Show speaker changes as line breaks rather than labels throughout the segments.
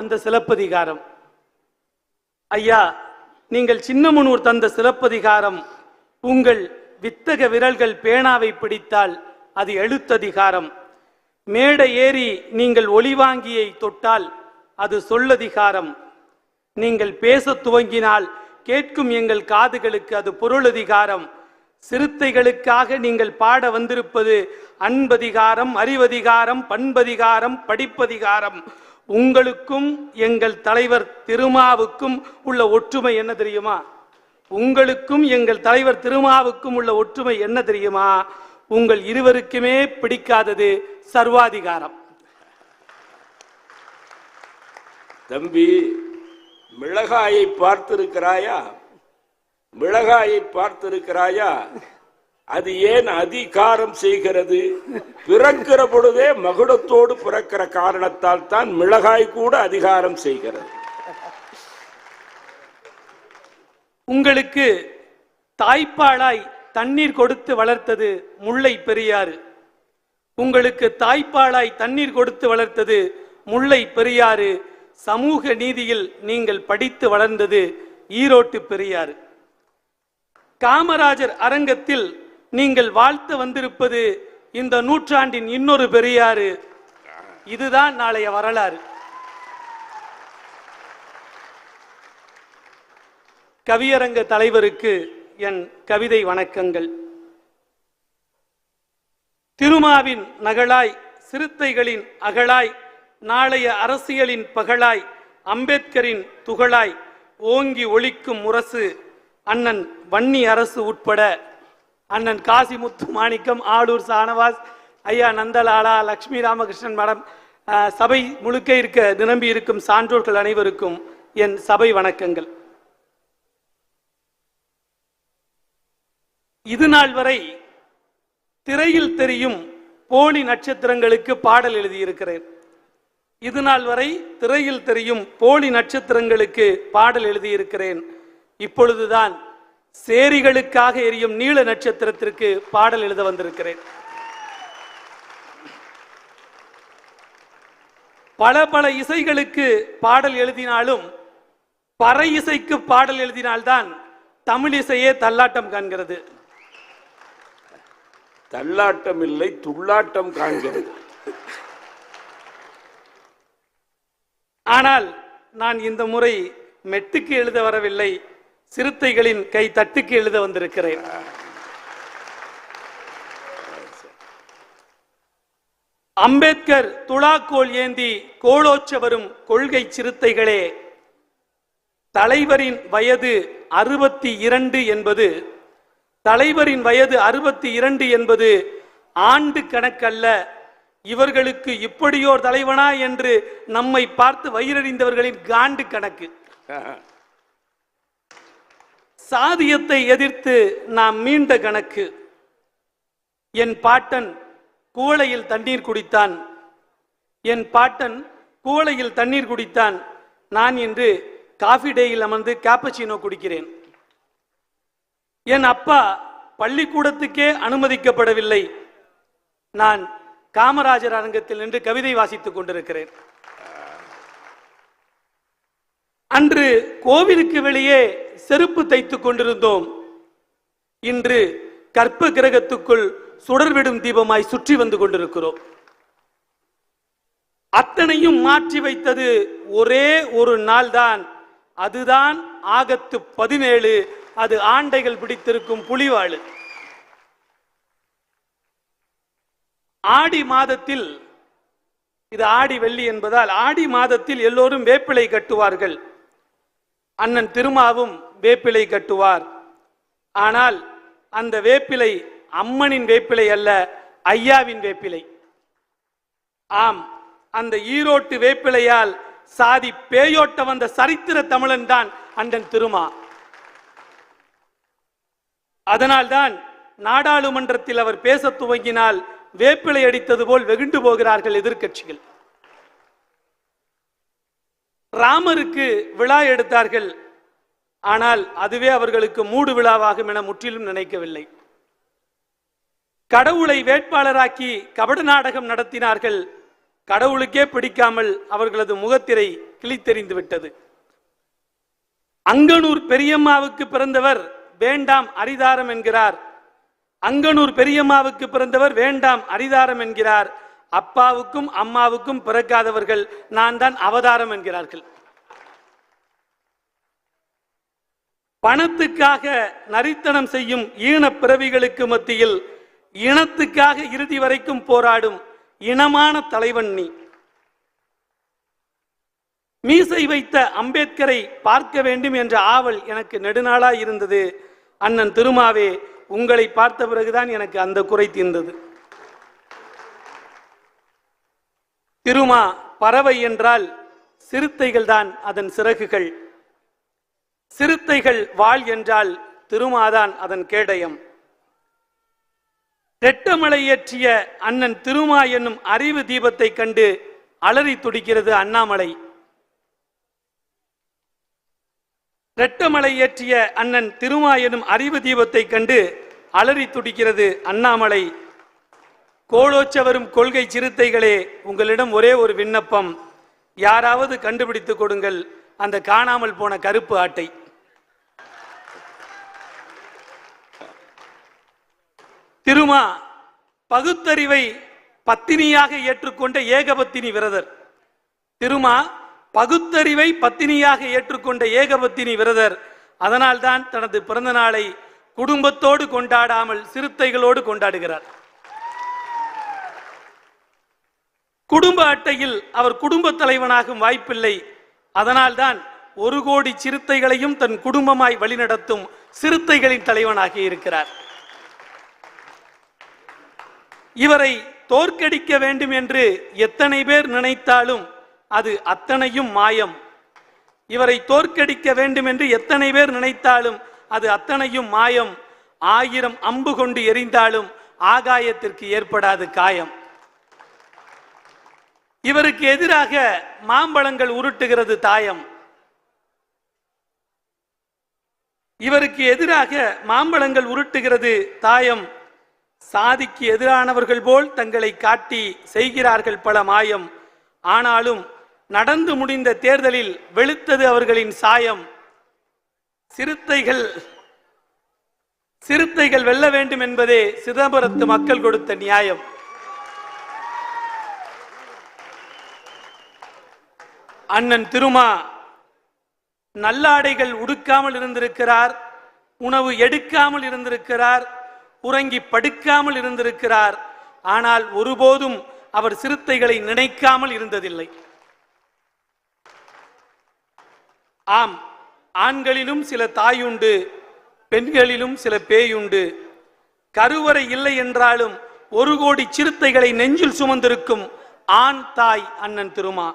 அந்த சிலப்பதிகாரம். ஐயா நீங்கள் சின்னமனூர் தந்த சிலப்பதிகாரம். உங்கள் வித்தக விரல்கள் பேனாவை பிடித்தால் அது எழுத்ததிகாரம். மேடை ஏறி நீங்கள் ஒளிவாங்கியை தொட்டால் அது சொல்லதிகாரம். நீங்கள் பேசத் துவங்கினால் கேட்கும் எங்கள் காதுகளுக்கு அது பொருளதிகாரம். சிறுத்தைகளுக்காக நீங்கள் பாட வந்திருப்பது அன்பதிகாரம் அறிவதிகாரம் பண்பதிகாரம் படிப்பதிகாரம். உங்களுக்கும் எங்கள் தலைவர் திருமாவுக்கும் உள்ள ஒற்றுமை என்ன தெரியுமா? உங்களுக்கும் எங்கள் தலைவர் திருமாவுக்கும் உள்ள ஒற்றுமை என்ன தெரியுமா? உங்கள் இருவருக்குமே பிடிக்காதது சர்வாதிகாரம்.
தம்பி மிளகாயை பார்த்திருக்கிறாயா? மிளகாயை பார்த்திருக்கிறாயா? அது ஏன் அதிகாரம் செய்கிறது? பிறக்கிற பொழுதே மகுடத்தோடு பிறக்கிற காரணத்தால் தான் மிளகாய் கூட அதிகாரம் செய்கிறது.
உங்களுக்கு தாய்ப்பாலாய் தண்ணீர் கொடுத்து வளர்த்தது முல்லை பெரியாறு. உங்களுக்கு தாய்ப்பாலாய் தண்ணீர் கொடுத்து வளர்த்தது முல்லை பெரியாறு. சமூக நீதியில் நீங்கள் படித்து வளர்ந்தது ஈரோட்டு பெரியாறு. காமராஜர் அரங்கத்தில் நீங்கள் வாழ்த்து வந்திருப்பது இந்த நூற்றாண்டின் இன்னொரு பெரியாறு. இதுதான் நாளைய வரலாறு. கவியரங்க தலைவருக்கு என் கவிதை வணக்கங்கள். திருமாவின் நகலாய் சிறுத்தைகளின் அகலாய் நாளைய அரசியலின் பகலாய் அம்பேத்கரின் துகளாய் ஓங்கி ஒழிக்கும் முரசு அண்ணன் வன்னி அரசு உட்பட அண்ணன் காசிமுத்து மாணிக்கம் ஆளூர் சானவாஸ் ஐயா நந்தலாலா லக்ஷ்மி ராமகிருஷ்ணன் மேடம் சபை முழுக்க இருக்க நிரம்பி இருக்கும் சான்றோர்கள் அனைவருக்கும் என் சபை வணக்கங்கள். இது நாள் வரை திரையில் தெரியும் போலி நட்சத்திரங்களுக்கு பாடல் எழுதியிருக்கிறேன். இது நாள் வரை திரையில் தெரியும் போலி நட்சத்திரங்களுக்கு பாடல் எழுதியிருக்கிறேன். இப்பொழுதுதான் சேரிகளுக்காக எரியும் நீல நட்சத்திரத்திற்கு பாடல் எழுத வந்திருக்கிறேன். பல பல இசைகளுக்கு பாடல் எழுதினாலும் பறை இசைக்கு பாடல் எழுதினால்தான் தமிழ் இசையே தள்ளாட்டம் காண்கிறது.
தள்ளாட்டம் இல்லை துள்ளாட்டம் காண்கிறது.
ஆனால் நான் இந்த முறை மெட்டுக்கு எழுத வரவில்லை. சிறுத்தைகளின் கை தட்டுக்கு எழுத வந்திருக்கிறேன். அம்பேத்கர் துளாக்கோல் ஏந்தி கோலோச்ச வரும் கொள்கை சிறுத்தைகளே தலைவரின் வயது அறுபத்தி இரண்டு என்பது தலைவரின் வயது அறுபத்தி இரண்டு என்பது ஆண்டு கணக்கல்ல இவர்களுக்கு இப்படியோர் தலைவனா என்று நம்மை பார்த்து வயிறறிந்தவர்களின் காண்டு கணக்கு. சாதியத்தை எதிர்த்து நாம் மீண்ட கணக்கு. என் பாட்டன் கூளையில் தண்ணீர் குடித்தான். என் பாட்டன் கூளையில் தண்ணீர் குடித்தான். நான் இன்று காஃபி டேயில் அமர்ந்து கேப்பச்சினோ குடிக்கிறேன். என் அப்பா பள்ளிக்கூடத்துக்கே அனுமதிக்கப்படவில்லை. நான் காமராஜர் அரங்கத்தில் நின்று கவிதை வாசித்துக் கொண்டிருக்கிறேன். அன்று கோவிலுக்கு வெளியே செருப்பு தைத்துக் கொண்டிருந்தோம். இன்று கற்ப கிரகத்துக்குள் சுடர்விடும் தீபமாய் சுற்றி வந்து கொண்டிருக்கிறோம். அத்தனையும் மாற்றி வைத்தது ஒரே ஒரு நாள்தான். அதுதான் ஆகத்து பதினேழு. அது ஆண்டைகள் பிடித்திருக்கும் புலிவாழு ஆடி மாதத்தில் இது ஆடி வெள்ளி என்பதால் ஆடி மாதத்தில் எல்லோரும் வேப்பிலை கட்டுவார்கள். அண்ணன் திருமாவும் வேப்பிலை கட்டுவார். ஆனால் அந்த வேப்பிலை அம்மனின் வேப்பிலை அல்ல ஐயாவின் வேப்பிலை. ஆம் அந்த ஈரோட்டு வேப்பிலையால் சாதி பேயோட்ட வந்த சரித்திர தமிழன் தான் அண்ணன் திருமா. அதனால்தான் நாடாளுமன்றத்தில் அவர் பேசத் துவங்கினால் வேப்பிலை அடித்தது போல் வெகுண்டு போகிறார்கள் எதிர்க்கட்சிகள். ராமருக்கு விழா எடுத்தார்கள். ஆனால் அதுவே அவர்களுக்கு மூடு விழாவாகும் என முற்றிலும் நினைக்கவில்லை. கடவுளை வேட்பாளராக்கி கபட நாடகம் நடத்தினார்கள். கடவுளுக்கே பிடிக்காமல் அவர்களது முகத்திரை கிழித்தெறிந்து விட்டது. அங்கனூர் பெரியம்மாவுக்கு பிறந்தவர் வேண்டாம் அரிதாரம் என்கிறார். அங்கனூர் பெரியம்மாவுக்கு பிறந்தவர் வேண்டாம் அரிதாரம் என்கிறார். அப்பாவுக்கும் அம்மாவுக்கும் பிறக்காதவர்கள் நான் தான் அவதாரம் என்கிறார்கள். பணத்துக்காக நரித்தனம் செய்யும் ஈனப் பிறவிகளுக்கு மத்தியில் இனத்துக்காக இறுதி வரைக்கும் போராடும் இனமான தலைவன் நீ. மீசை வைத்த அம்பேத்கரை பார்க்க வேண்டும் என்ற ஆவல் எனக்கு நெடுநாளாய் இருந்தது. அண்ணன் திருமாவே உங்களை பார்த்த பிறகுதான் எனக்கு அந்த குறை தீர்ந்தது. திருமா பறவை என்றால் சிறுத்தைகள் தான் அதன் சிறகுகள். சிறுத்தைகள் வாள் என்றால் திருமாதான் அதன் கேடயம். ரெட்டமலை ஏற்றிய அண்ணன் திருமா என்னும் அறிவு தீபத்தை கண்டு அலறி துடிக்கிறது அண்ணாமலை. ரெட்டமலை ஏற்றிய அண்ணன் திருமா எனும் அறிவு தீபத்தை கண்டு அலறி துடிக்கிறது அண்ணாமலை. கோலோச்சவரும் கொள்கை சிறுத்தைகளே உங்களிடம் ஒரே ஒரு விண்ணப்பம். யாராவது கண்டுபிடித்து கொடுங்கள் அந்த காணாமல் போன கருப்பு ஆட்டை. திருமா பகுத்தறிவை பத்தினியாக ஏற்றுக்கொண்ட ஏகபத்தினி விரதர். திருமா பகுத்தறிவை பத்தினியாக ஏற்றுக்கொண்ட ஏகபத்தினி விரதர். அதனால்தான் தனது பிறந்த நாளை குடும்பத்தோடு கொண்டாடாமல் சிறுத்தைகளோடு கொண்டாடுகிறார். குடும்ப அட்டையில் அவர் குடும்ப தலைவனாகும் வாய்ப்பில்லை. அதனால்தான் ஒரு கோடி சிறுத்தைகளையும் தன் குடும்பமாய் வழிநடத்தும் சிறுத்தைகளின் தலைவனாகி இருக்கிறார். இவரை தோற்கடிக்க வேண்டும் என்று எத்தனை பேர் நினைத்தாலும் அது அத்தனையும் மாயம். இவரை தோற்கடிக்க வேண்டும் என்று எத்தனை பேர் நினைத்தாலும் அது அத்தனையும் மாயம். ஆயிரம் அம்பு கொண்டு எரிந்தாலும் ஆகாயத்திற்கு ஏற்படாது காயம். இவருக்கு எதிராக மாம்பழங்கள் உருட்டுகிறது தாயம். இவருக்கு எதிராக மாம்பழங்கள் உருட்டுகிறது தாயம். சாதிக்கு எதிரானவர்கள் போல் தங்களை காட்டி செய்கிறார்கள் பல மாயம். ஆனாலும் நடந்து முடிந்த தேர்தலில் வெளுத்தது அவர்களின் சாயம். சிறுத்தைகள் சிறுத்தைகள் வெல்ல வேண்டும் என்பதே சிதம்பரத்து மக்கள் கொடுத்த நியாயம். அண்ணன் திருமா நல்லாடைகள் உடுக்காமல் இருந்திருக்கிறார் உணவு எடுக்காமல் இருந்திருக்கிறார் உறங்கி படுக்காமல் இருந்திருக்கிறார் ஆனால் ஒருபோதும் அவர் சிறுத்தைகளை நினைக்காமல் இருந்ததில்லை. ஆம் ஆண்களிலும் சில தாயுண்டு பெண்களிலும் சில பேயுண்டு. கருவறை இல்லை என்றாலும் ஒரு கோடி சிறுத்தைகளை நெஞ்சில் சுமந்திருக்கும் ஆண் தாய் அண்ணன் திருமா.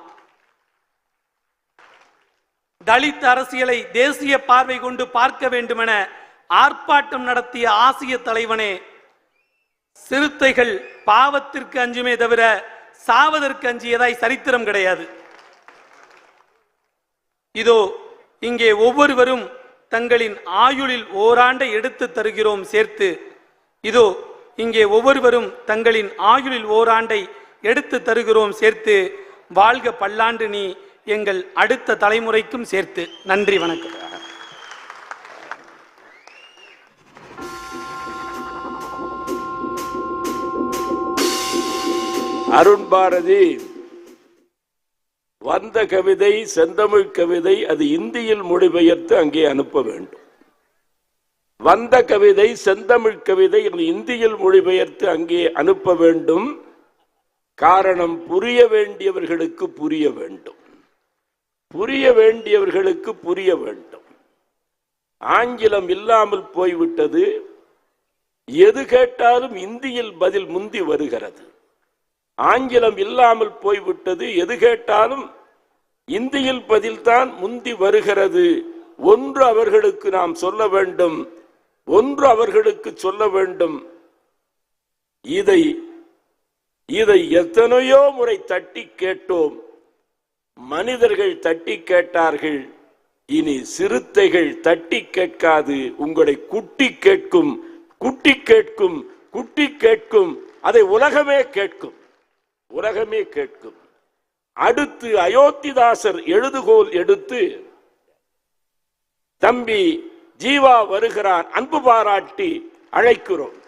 தலித் அரசியலை தேசிய பார்வை கொண்டு பார்க்க வேண்டுமென ஆர்ப்பாட்டம் நடத்திய ஆசிய தலைவனே சிறுத்தைகள் பாவத்திற்கு அஞ்சுமே தவிர சாவதற்கு அஞ்சியதாய் சரித்திரம் கிடையாது. இதோ இங்கே ஒவ்வொருவரும் தங்களின் ஆயுளில் ஓராண்டை எடுத்து தருகிறோம் சேர்த்து. இதோ இங்கே ஒவ்வொருவரும் தங்களின் ஆயுளில் ஓராண்டை எடுத்து தருகிறோம் சேர்த்து. வாழ்க பல்லாண்டு நீ எங்கள் அடுத்த தலைமுறைக்கும் சேர்த்து நன்றி வணக்கம்.
அருண் பாரதி வந்த கவிதை செந்தமிழ் கவிதை அது இந்தியில் மொழிபெயர்த்து அங்கே அனுப்ப வேண்டும். வந்த கவிதை செந்தமிழ் கவிதை இந்தியில் மொழிபெயர்த்து அங்கே அனுப்ப வேண்டும். காரணம் புரிய வேண்டியவர்களுக்கு புரிய வேண்டும். புரிய வேண்டியவர்களுக்கு புரிய வேண்டும். ஆங்கிலம் இல்லாமல் போய்விட்டது. எது கேட்டாலும் இந்தியில் பதில் முந்தி வருகிறது. ஆங்கிலம் இல்லாமல் போய்விட்டது. எது கேட்டாலும் இந்தியில் பதில்தான் முந்தி வருகிறது. ஒன்று அவர்களுக்கு நாம் சொல்ல வேண்டும். ஒன்று அவர்களுக்கு சொல்ல வேண்டும். இதை இதை எத்தனையோ முறை தட்டி கேட்டோம். மனிதர்கள் தட்டி கேட்டார்கள். இனி சிறுத்தைகள் தட்டி கேட்காது. உங்களை குட்டி கேட்கும் குட்டி கேட்கும் குட்டி கேட்கும். அதை உலகமே கேட்கும். உலகமே கேட்கும். அடுத்து அயோத்திதாசர் எழுதுகோல் எடுத்து தம்பி ஜீவா வருகிறான் அன்பு பாராட்டி அழைக்கிறோம்.